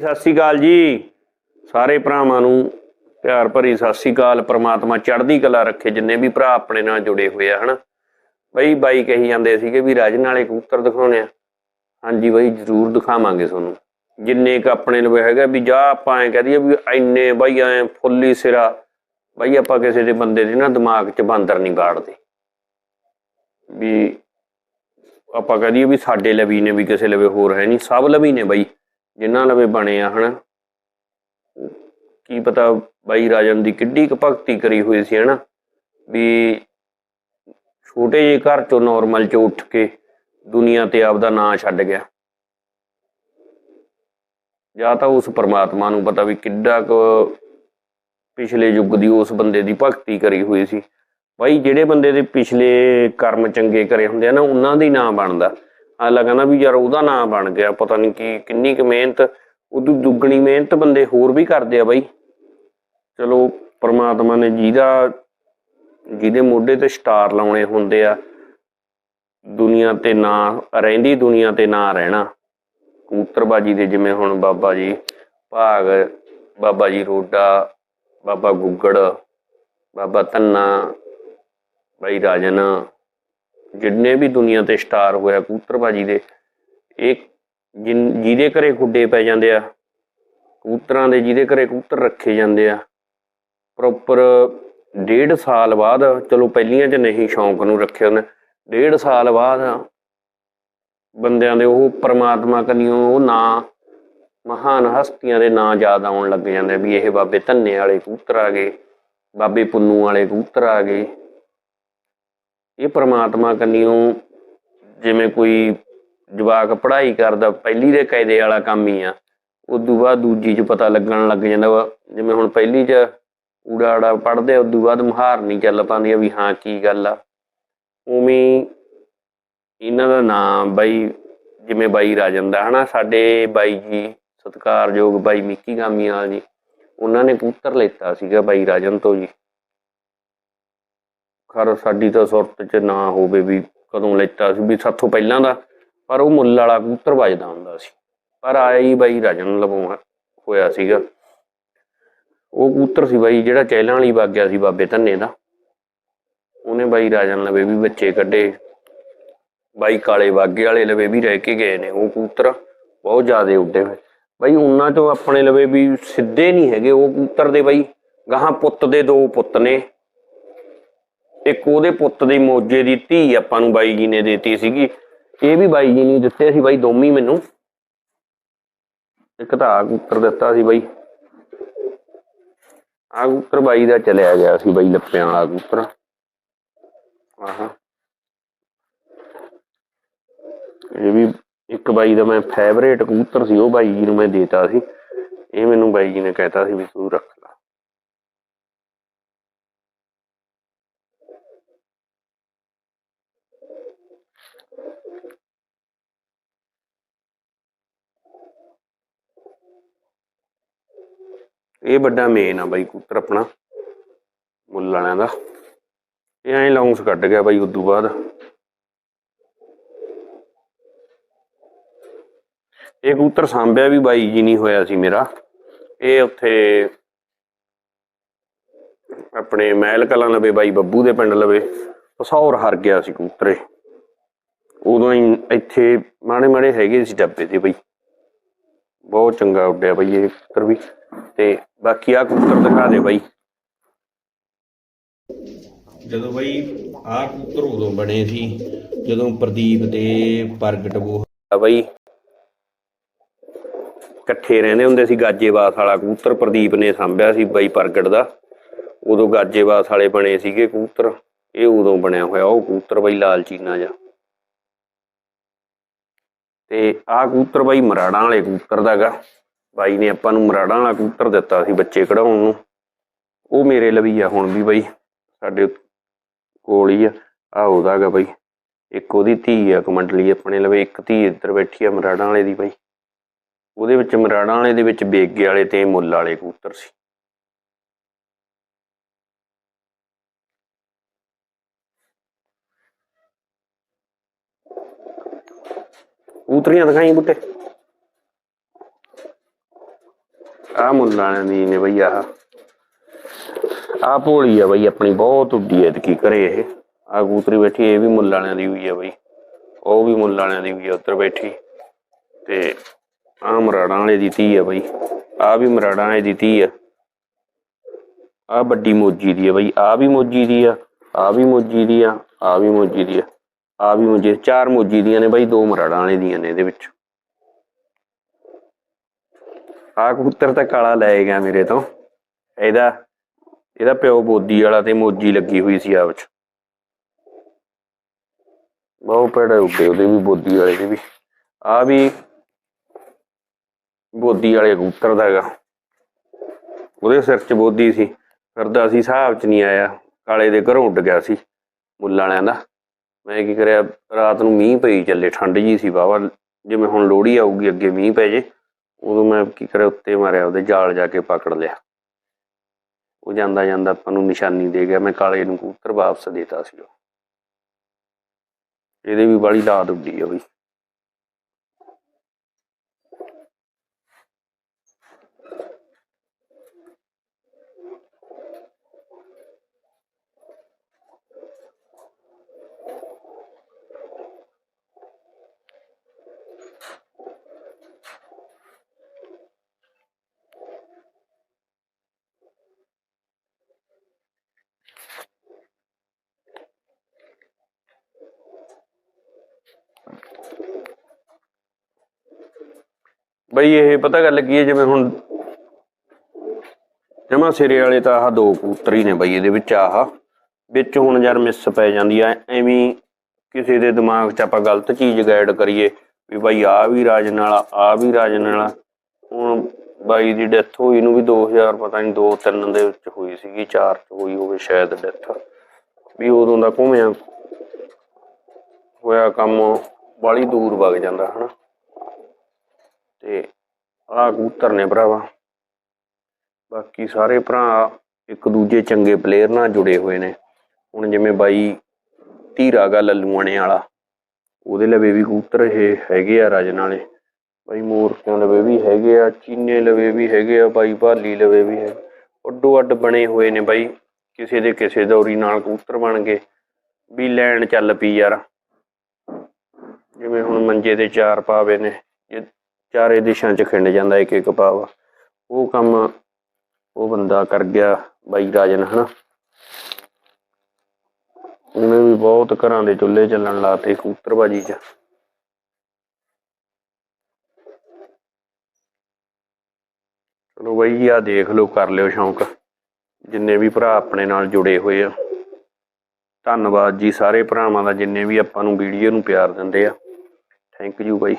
ਸਤਿ ਸ੍ਰੀ ਅਕਾਲ ਜੀ। ਸਾਰੇ ਭਰਾਵਾਂ ਨੂੰ ਪਿਆਰ ਭਰੀ ਸਤਿ ਸ੍ਰੀ ਅਕਾਲ। ਪ੍ਰਮਾਤਮਾ ਚੜ੍ਹਦੀ ਕਲਾ ਰੱਖੇ, ਜਿੰਨੇ ਵੀ ਭਰਾ ਆਪਣੇ ਨਾਲ ਜੁੜੇ ਹੋਏ ਆ, ਹਨਾ। ਬਈ ਬਾਈ ਕਹੀ ਜਾਂਦੇ ਸੀਗੇ ਵੀ ਰਾਜਨ ਵਾਲੇ ਕਬੂਤਰ ਦਿਖਾਉਣੇ ਆ। ਹਾਂਜੀ ਬਈ, ਜ਼ਰੂਰ ਦਿਖਾਵਾਂਗੇ ਤੁਹਾਨੂੰ। ਜਿੰਨੇ ਕ ਆਪਣੇ ਲਵੇ ਹੈਗਾ ਵੀ ਜਾ ਆਪਾਂ ਐ ਕਹਦੀਏ ਵੀ ਇੰਨੇ ਬਈ ਐ ਫੁੱਲੀ ਸਿਰਾ, ਬਈ ਆਪਾਂ ਕਿਸੇ ਦੇ ਬੰਦੇ ਦੇ ਨਾ ਦਿਮਾਗ 'ਚ ਬਾਂਦਰ ਨਹੀਂ ਬਾੜਦੇ। ਵੀ ਆਪਾਂ ਕਹਦੀਏ ਵੀ ਸਾਡੇ ਲਵੀ ਨੇ ਵੀ ਕਿਸੇ ਲਵੇ ਹੋਰ ਹੈ ਨਹੀਂ, ਸਭ ਲਵੀ ਨੇ ਬਈ। ਜਿਨ੍ਹਾਂ ਲਵੇ ਬਣੇ ਆ, ਹਨਾ? ਕੀ ਪਤਾ ਬਾਈ ਰਾਜਨ ਦੀ ਕਿੱਡੀ ਕੁ ਭਗਤੀ ਕਰੀ ਹੋਈ ਸੀ, ਹਨਾ? ਵੀ ਛੋਟੇ ਜਿਹੇ ਘਰ ਚੋਂ ਨਾਰਮਲ ਚੋਂ ਉੱਠ ਕੇ ਦੁਨੀਆ ਤੇ ਆਪਦਾ ਨਾਂ ਛੱਡ ਗਿਆ। ਜਾਂ ਤਾਂ ਉਸ ਪਰਮਾਤਮਾ ਨੂੰ ਪਤਾ ਵੀ ਕਿੱਡਾ ਕੁ ਪਿਛਲੇ ਯੁੱਗ ਦੀ ਉਸ ਬੰਦੇ ਦੀ ਭਗਤੀ ਕਰੀ ਹੋਈ ਸੀ। ਬਾਈ ਜਿਹੜੇ ਬੰਦੇ ਦੇ ਪਿਛਲੇ ਕਰਮ ਚੰਗੇ ਕਰੇ ਹੁੰਦੇ ਆ ਨਾ, ਉਹਨਾਂ ਦੀ ਨਾਂ ਬਣਦਾ। ਆਲਾ ਕਹਿੰਦਾ ਵੀ ਯਾਰ ਉਹਦਾ ਨਾਂ ਬਣ ਗਿਆ, ਪਤਾ ਨਹੀਂ ਕੀ, ਕਿੰਨੀ ਕੁ ਮਿਹਨਤ ਉਦੋਂ ਦੁੱਗਣੀ ਮਿਹਨਤ ਬੰਦੇ ਹੋਰ ਵੀ ਕਰਦੇ ਆ ਬਾਈ। ਚਲੋ, ਪ੍ਰਮਾਤਮਾ ਨੇ ਜਿਹਦਾ, ਜਿਹਦੇ ਮੋਢੇ ਤੇ ਸਟਾਰ ਲਾਉਣੇ ਹੁੰਦੇ ਆ, ਦੁਨੀਆ ਤੇ ਨਾਂ, ਰਹਿੰਦੀ ਦੁਨੀਆ ਤੇ ਨਾਂ ਰਹਿਣਾ। ਕਬੂਤਰਬਾਜੀ ਦੇ ਜਿਵੇਂ ਹੁਣ ਬਾਬਾ ਜੀ ਭਾਗ, ਬਾਬਾ ਜੀ ਰੋਡਾ, ਬਾਬਾ ਗੁੱਗੜ, ਬਾਬਾ ਧੰਨਾ, ਬਾਈ ਰਾਜਨ ਜਿੰਨੇ ਵੀ ਦੁਨੀਆ ਤੇ ਸਟਾਰ ਹੋਇਆ ਕਬੂਤਰਬਾਜੀ ਦੇ, ਇਹ ਜਿਨ- ਜਿਹਦੇ ਘਰੇ ਗੁੱਡੇ ਪੈ ਜਾਂਦੇ ਆ, ਕਬੂਤਰਾਂ ਦੇ ਜਿਹਦੇ ਘਰੇ ਕਬੂਤਰ ਰੱਖੇ ਜਾਂਦੇ ਆ, ਪ੍ਰੋਪਰ ਡੇਢ ਸਾਲ ਬਾਅਦ, ਚਲੋ ਪਹਿਲੀਆਂ 'ਚ ਨਹੀਂ ਸ਼ੌਂਕ ਨੂੰ ਰੱਖੇ ਉਹਨੇ, ਡੇਢ ਸਾਲ ਬਾਅਦ ਬੰਦਿਆਂ ਦੇ ਉਹ ਪਰਮਾਤਮਾ ਕਨੀਓ ਉਹ ਨਾਂ, ਮਹਾਨ ਹਸਤੀਆਂ ਦੇ ਨਾਂ ਯਾਦ ਆਉਣ ਲੱਗ ਜਾਂਦੇ ਵੀ ਇਹ ਬਾਬੇ ਧੰਨੇ ਵਾਲੇ ਕਬੂਤਰ ਆ ਗਏ, ਬਾਬੇ ਪੁੰਨੂ ਵਾਲੇ ਕਬੂਤਰ ਆ ਗਏ। ਇਹ ਪ੍ਰਮਾਤਮਾ ਕਨੀਓ ਜਿਵੇਂ ਕੋਈ ਜਵਾਕ ਪੜ੍ਹਾਈ ਕਰਦਾ, ਪਹਿਲੀ ਦੇ ਕਾਇਦੇ ਵਾਲਾ ਕੰਮ ਹੀ ਆ, ਉਦੋਂ ਬਾਅਦ ਦੂਜੀ ਚ ਪਤਾ ਲੱਗਣ ਲੱਗ ਜਾਂਦਾ ਵਾ, ਜਿਵੇਂ ਹੁਣ ਪਹਿਲੀ ਚ ਊੜਾ ਆੜਾ ਪੜ੍ਹਦੇ ਆ ਉਦੋਂ ਬਾਅਦ ਮੁਹਾਰ ਨਹੀਂ ਚੱਲ ਪਾਉਂਦੀ ਵੀ ਹਾਂ ਕੀ ਗੱਲ ਆ। ਉਵੇਂ ਇਹਨਾਂ ਦਾ ਨਾਮ ਬਾਈ, ਜਿਵੇਂ ਬਾਈ ਰਾਜਨ ਦਾ, ਹਨਾ, ਸਾਡੇ ਬਾਈ ਜੀ, ਸਤਿਕਾਰਯੋਗ ਬਾਈ ਮਿੱਕੀ ਗਾਮੀਵਾਲ ਜੀ, ਉਹਨਾਂ ਨੇ ਕਬੂਤਰ ਲੈਤਾ ਸੀਗਾ ਬਾਈ ਰਾਜਨ ਤੋਂ ਜੀ। ਖਰ ਸਾਡੀ ਤਾਂ ਸੁਰਤ 'ਚ ਨਾ ਹੋਵੇ ਵੀ ਕਦੋਂ ਲੈਤਾ ਸੀ, ਵੀ ਸਾਥੋਂ ਪਹਿਲਾਂ ਦਾ, ਪਰ ਉਹ ਮੁੱਲ ਵਾਲਾ ਕਬੂਤਰ ਵੱਜਦਾ ਹੁੰਦਾ ਸੀ। ਪਰ ਆਇਆ ਬਾਈ ਰਾਜਨ ਲਵੋਂ ਹੋਇਆ ਸੀਗਾ। ਉਹ ਕਬੂਤਰ ਸੀ ਬਾਈ, ਜਿਹੜਾ ਚਹਿਲਾਂ ਵਾਲੀ ਵਗ ਗਿਆ ਸੀ ਬਾਬੇ ਧੰਨੇ ਦਾ। ਉਹਨੇ ਬਾਈ ਰਾਜਨ ਲਵੇ ਵੀ ਬੱਚੇ ਕੱਢੇ। ਬਾਈ ਕਾਲੇ ਵਾਗੇ ਵਾਲੇ ਲਵੇ ਵੀ ਰਹਿ ਕੇ ਗਏ ਨੇ ਉਹ ਕਬੂਤਰ। ਬਹੁਤ ਜ਼ਿਆਦੇ ਉੱਡੇ ਹੋਏ। ਬਾਈ ਉਹਨਾਂ ਚੋਂ ਆਪਣੇ ਲਵੇ ਵੀ ਸਿੱਧੇ ਨਹੀਂ ਹੈਗੇ ਉਹ ਕਬੂਤਰ ਦੇ ਬਾਈ। ਗਾਹਾਂ ਪੁੱਤ ਦੇ ਦੋ ਪੁੱਤ ਨੇ। ਇੱਕ ਉਹਦੇ ਪੁੱਤ ਦੀ ਮੋਜੇ ਦੀ ਧੀ ਆਪਾਂ ਨੂੰ ਬਾਈ ਜੀ ਨੇ ਦਿੱਤੀ ਸੀਗੀ। ਇਹ ਵੀ ਬਾਈ ਜੀ ਨੇ ਦਿੱਤੇ ਸੀ ਬਾਈ ਦੋਮੀ ਮੈਨੂੰ। ਇੱਕ ਤਾਂ ਆ ਦਿੱਤਾ ਸੀ ਬਾਈ। ਆ ਬਾਈ ਦਾ ਚਲਿਆ ਗਿਆ ਸੀ ਬਾਈ ਲੱਪਿਆਂ ਵਾਲਾ ਕਬੂਤਰ। ਆਹਾ। ਇਹ ਵੀ ਇੱਕ ਬਾਈ ਦਾ ਮੈਂ ਫੇਵਰੇਟ ਕਬੂਤਰ ਸੀ, ਉਹ ਬਾਈ ਜੀ ਨੂੰ ਮੈਂ ਦੇਤਾ ਸੀ। ਇਹ ਮੈਨੂੰ ਬਾਈ ਜੀ ਨੇ ਕਹਿਤਾ ਸੀ ਵੀ ਤੂੰ ਰੱਖ ਲੈ ਇਹ ਵੱਡਾ ਮੇਨ ਆ ਬਾਈ ਕੂਤਰ ਆਪਣਾ, ਮੁੱਲ ਵਾਲਿਆਂ ਦਾ। ਇਹ ਐਂ ਲੌਂਗਸ ਕੱਢ ਗਿਆ ਬਾਈ ਉਦੋਂ ਬਾਅਦ। ਇਹ ਕੂਤਰ ਸਾਂਭਿਆ ਵੀ ਬਾਈ ਜੀ ਨਹੀਂ ਹੋਇਆ ਸੀ ਮੇਰਾ। ਇਹ ਉੱਥੇ ਆਪਣੇ ਮਹਿਲ ਕਲਾਂ ਲਵੇ, ਬਾਈ ਬੱਬੂ ਦੇ ਪਿੰਡ ਲਵੇ ਪਸੌਰ ਹਰ ਗਿਆ ਸੀ ਕਬੂਤਰੇ। ਉਦੋਂ ਹੀ ਇੱਥੇ ਮਾੜੇ ਮਾੜੇ ਹੈਗੇ ਸੀ ਡੱਬੇ ਤੇ ਬਈ। ਬਹੁਤ ਚੰਗਾ ਉੱਡਿਆ ਬਈ ਇਹ ਕਬੂਤਰ ਵੀ। ਤੇ ਬਾਕੀ ਆ ਕਬੂਤਰ ਦਿਖਾ ਦੇ ਬਾਈ। ਜਦੋਂ ਬਈ ਆ ਕਬੂਤਰ ਉਦੋਂ ਬਣੇ ਸੀ ਜਦੋਂ ਪ੍ਰਦੀਪ ਦੇ ਪ੍ਰਗਟ ਉਹ ਬਈ। ਇਕੱਠੇ ਰਹਿੰਦੇ ਹੁੰਦੇ ਸੀ ਗਾਜੇਵਾਸ ਵਾਲਾ ਕਬੂਤਰ ਪ੍ਰਦੀਪ ਨੇ ਸਾਂਭਿਆ ਸੀ ਬਾਈ ਪ੍ਰਗਟ ਦਾ। ਉਦੋਂ ਗਾਜੇਵਾਸ ਵਾਲੇ ਬਣੇ ਸੀਗੇ ਕਬੂਤਰ ਇਹ ਉਦੋਂ ਬਣਿਆ ਹੋਇਆ ਉਹ ਕਬੂਤਰ ਬਾਈ ਲਾਲ ਚੀਨਾ ਜਾ ਤੇ ਆਹ ਕਬੂਤਰ ਬਾਈ ਮਰਾੜਾਂ ਵਾਲੇ ਕਬੂਤਰ ਦਾਗਾ ਬਾਈ ਨੇ ਆਪਾਂ ਨੂੰ ਮਰਾੜਾਂ ਵਾਲਾ ਕਬੂਤਰ ਦਿੱਤਾ ਸੀ ਬੱਚੇ ਕਢਾਉਣ ਨੂੰ। ਉਹ ਮੇਰੇ ਲਵੀ ਆ ਹੁਣ ਵੀ ਬਾਈ, ਸਾਡੇ ਕੋਲ ਹੀ ਆ। ਆ ਉਹਦਾਗਾ ਬਾਈ। ਇੱਕ ਉਹਦੀ ਧੀ ਆ ਕਮੰਡਲੀ ਆਪਣੇ ਲਵੇ, ਇੱਕ ਧੀ ਇੱਧਰ ਬੈਠੀ ਆ ਮਰਾੜਾਂ ਵਾਲੇ ਦੀ ਬਾਈ। ਉਹਦੇ ਵਿੱਚ ਮਰਾੜਾਂ ਵਾਲੇ ਦੇ ਵਿੱਚ ਬੇਗੇ ਵਾਲੇ ਤੇ ਮੁੱਲ ਵਾਲੇ ਕਬੂਤਰ ਸੀ। ਕਬੂਤਰੀਆਂ ਦਿਖਾਈ ਬੁੱਟੇ। ਆ ਮੁੱਲਾਂ ਦੀ ਨੇ ਬਈ ਆਹ। ਆ ਭੋਲੀ ਆ ਬਈ ਆਪਣੀ, ਬਹੁਤ ਉੱਡੀ ਐ ਕੀ ਕਰੇ ਇਹ। ਆ ਕੂਤਰੀ ਬੈਠੀ, ਇਹ ਵੀ ਮੁੱਲ ਵਾਲਿਆਂ ਦੀ ਹੋਈ ਆ ਬਈ। ਉਹ ਵੀ ਮੁੱਲ ਵਾਲਿਆਂ ਦੀ ਹੋਈ ਆ ਉੱਧਰ ਬੈਠੀ। ਤੇ ਆ ਮਰਾੜਾਂ ਵਾਲੇ ਦੀ ਧੀ ਆ ਬਈ। ਆ ਵੀ ਮਰਾੜਾਂ ਵਾਲੇ ਦੀ ਧੀ ਆ ਆ ਵੱਡੀ ਮੋਜੀ ਦੀ ਆ ਬਈ, ਆ ਵੀ ਮੋਜੀ ਦੀ ਆ ਆ ਵੀ ਮੋਜੀ ਦੀ ਆ ਆ ਵੀ ਮੋਜੀ ਦੀ ਆ। ਆ ਵੀ ਮੋਜੀ, ਚਾਰ ਮੋਜੀ ਦੀਆਂ ਨੇ ਬਈ, ਦੋ ਮਰਾੜਾਂ ਵਾਲੇ ਦੀਆਂ ਨੇ ਇਹਦੇ ਵਿੱਚ। ਆ ਕਬੂਤਰ ਤਾਂ ਕਾਲਾ ਲੈ ਗਿਆ ਮੇਰੇ ਤੋਂ। ਇਹਦਾ ਇਹਦਾ ਪਿਓ ਬੋਦੀ ਵਾਲਾ ਤੇ ਮੋਜੀ ਲੱਗੀ ਹੋਈ ਸੀ ਆਪ ਚ। ਬਹੁਤ ਪੜੇ ਉੱਡੇ ਉਹਦੇ ਵੀ ਬੋਦੀ ਵਾਲੇ ਦੇ ਵੀ। ਆ ਵੀ ਬੋਦੀ ਵਾਲੇ ਕਬੂਤਰ ਦਾ ਹੈਗਾ। ਉਹਦੇ ਸਿਰ 'ਚ ਬੋਦੀ ਸੀ। ਫਿਰਦਾ ਸੀ, ਹਿਸਾਬ 'ਚ ਨਹੀਂ ਆਇਆ। ਕਾਲੇ ਦੇ ਘਰੋਂ ਉੱਡ ਗਿਆ ਸੀ, ਮੁੱਲ ਵਾਲਿਆਂ ਦਾ। ਮੈਂ ਕੀ ਕਰਿਆ, ਰਾਤ ਨੂੰ ਮੀਂਹ ਪਈ ਚੱਲੇ, ਠੰਡ ਜੀ ਸੀ, ਵਾਹਵਾ। ਜਿਵੇਂ ਹੁਣ ਲੋਹੜੀ ਆਊਗੀ, ਅੱਗੇ ਮੀਂਹ ਪੈ ਜੇ। ਉਦੋਂ ਮੈਂ ਕੀ ਕਰਿਆ, ਉੱਤੇ ਮਾਰਿਆ, ਉਹਦੇ ਜਾਲ ਜਾ ਕੇ ਪਕੜ ਲਿਆ। ਉਹ ਜਾਂਦਾ ਜਾਂਦਾ ਆਪਾਂ ਨੂੰ ਨਿਸ਼ਾਨੀ ਦੇ ਗਿਆ, ਮੈਂ ਕਾਲੇ ਨੂੰ ਕਬੂਤਰ ਵਾਪਸ ਦੇਤਾ ਸੀ ਉਹ ਇਹਦੇ ਵੀ ਬੜੀ ਦਾਦ ਹੁੰਦੀ ਆ ਬਈ। ਬਈ ਇਹ ਪਤਾ ਗੱਲ ਕੀ ਹੈ, ਜਿਵੇਂ ਹੁਣ ਜਮਾ ਸਿਰੇ ਵਾਲੇ ਤਾਂ ਆਹ ਦੋ ਕਬੂਤਰ ਹੀ ਨੇ ਬਈ ਇਹਦੇ ਵਿੱਚ ਆਹ, ਵਿੱਚ ਹੁਣ ਯਾਰ ਮਿਸ ਪੈ ਜਾਂਦੀ ਆ, ਐਵੇਂ ਕਿਸੇ ਦੇ ਦਿਮਾਗ 'ਚ ਆਪਾਂ ਗਲਤ ਚੀਜ਼ ਗਾਈਡ ਕਰੀਏ, ਵੀ ਬਾਈ ਆ ਵੀ ਰਾਜਨ ਵਾਲਾ ਆ ਵੀ ਰਾਜਨ ਵਾਲਾ ਹੁਣ ਬਾਈ ਦੀ ਡੈਥ ਹੋਈ ਨੂੰ ਵੀ 2000 ਪਤਾ ਨਹੀਂ 2 3 ਦੇ ਵਿੱਚ ਹੋਈ ਸੀਗੀ 4 ਚ ਹੋਈ ਹੋਵੇ ਸ਼ਾਇਦ ਡੈਥ ਵੀ ਉਦੋਂ ਦਾ ਘੁੰਮਿਆ, ਹੋਇਆ ਕੰਮ ਬਾਲੀ ਦੂਰ ਵਗ ਜਾਂਦਾ, ਹਨਾ। ਤੇ ਆਹ ਕਬੂਤਰ ਨੇ ਭਰਾਵਾ। ਬਾਕੀ ਸਾਰੇ ਭਰਾ ਇੱਕ ਦੂਜੇ ਚੰਗੇ ਪਲੇਅਰ ਨਾਲ ਜੁੜੇ ਹੋਏ ਨੇ। ਹੁਣ ਜਿਵੇਂ ਬਾਈ ਧੀਰਾ ਗਾ ਲੱਲੂਆਣੇ ਵਾਲਾ, ਉਹਦੇ ਲਵੇ ਵੀ ਕਬੂਤਰ ਇਹ ਹੈਗੇ ਆ ਰਾਜਨ ਵਾਲੇ ਬਾਈ ਮੂਰਤਿਆਂ ਲਵੇ ਵੀ ਹੈਗੇ ਆ, ਚੀਨੇ ਲਵੇ ਵੀ ਹੈਗੇ ਆ, ਬਾਈ ਭਾਲੀ ਲਵੇ ਵੀ ਹੈ ਅੱਡੋ ਅੱਡ ਬਣੇ ਹੋਏ ਨੇ ਬਾਈ, ਕਿਸੇ ਦੇ ਕਿਸੇ ਦੌਰੀ ਨਾਲ ਕਬੂਤਰ ਬਣ ਗਏ। ਵੀ ਲੈਣ ਚੱਲ ਪਈ ਯਾਰ। ਜਿਵੇਂ ਹੁਣ ਮੰਜੇ ਦੇ ਚਾਰ ਪਾਵੇ ਨੇ ਇਹ ਚਾਰੇ ਦਿਸ਼ਾਂ 'ਚ ਖਿੰਡ ਜਾਂਦਾ ਇੱਕ ਇੱਕ ਪਾਵਾ ਉਹ ਕੰਮ ਉਹ ਬੰਦਾ ਕਰ ਗਿਆ ਬਾਈ ਰਾਜਨ, ਹਨਾ? ਉਹਨੇ ਵੀ ਬਹੁਤ ਘਰਾਂ ਦੇ ਚੁੱਲ੍ਹੇ ਚੱਲਣ ਲਾਤੇ ਕਬੂਤਰਬਾਜੀ 'ਚ। ਚਲੋ ਬਾਈ ਆ ਦੇਖ ਲਓ, ਕਰ ਲਿਓ ਸ਼ੌਂਕ। ਜਿੰਨੇ ਵੀ ਭਰਾ ਆਪਣੇ ਨਾਲ ਜੁੜੇ ਹੋਏ ਆ। ਧੰਨਵਾਦ ਜੀ ਸਾਰੇ ਭਰਾਵਾਂ ਦਾ, ਜਿੰਨੇ ਵੀ ਆਪਾਂ ਨੂੰ ਵੀਡੀਓ ਨੂੰ ਪਿਆਰ ਦਿੰਦੇ ਆ। Thank you by.